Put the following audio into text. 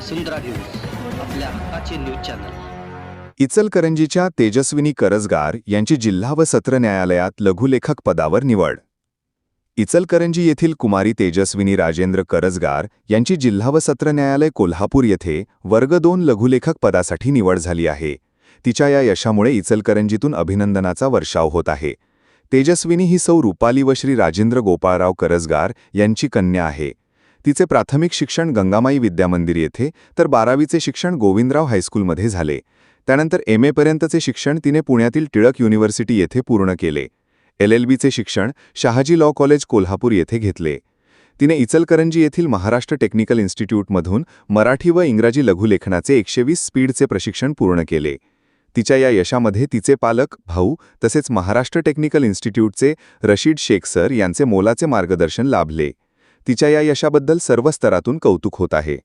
वसुंधरा news आपल्या हक्काचे news channel. इचलकरंजीच्या तेजस्विनी करजगार यांची जिल्हा व सत्र न्यायालयात लघुलेखक पदावर निवड. इचलकरंजी येथील कुमारी तेजस्विनी राजेंद्र करजगार यांची जिल्हा व सत्र न्यायालय कोल्हापूर येथे वर्ग दोन लघुलेखक पदासाठी निवड झाली आहे. तिच्या या यशामुळे इचलकरंजीतून अभिनंदनाचा वर्षाव होत आहे. तेजस्विनी ही सौ रुपाली व श्री राजेंद्र गोपाळराव करजगार यांची कन्या आहे. तिचे प्राथमिक शिक्षण गंगामाई विद्यामंदिर येथे तर बारावीचे शिक्षण गोविंदराव हायस्कूलमध्ये झाले. त्यानंतर एम एपर्यंतचे शिक्षण तिने पुण्यातील टिळक युनिव्हर्सिटी येथे पूर्ण केले. एल एल बीचे शिक्षण शहाजी लॉ कॉलेज कोल्हापूर येथे घेतले. तिने इचलकरंजी येथील महाराष्ट्र टेक्निकल इन्स्टिट्यूटमधून मराठी व इंग्रजी लघुलेखनाचे एकशे वीस स्पीडचे प्रशिक्षण पूर्ण केले. तिच्या या यशामध्ये तिचे पालक भाऊ तसेच महाराष्ट्र टेक्निकल इन्स्टिट्यूटचे रशीद शेख सर यांचे मोलाचे मार्गदर्शन लाभले. तिच्या या यशाबद्दल सर्व स्तरातून कौतुक होत आहे.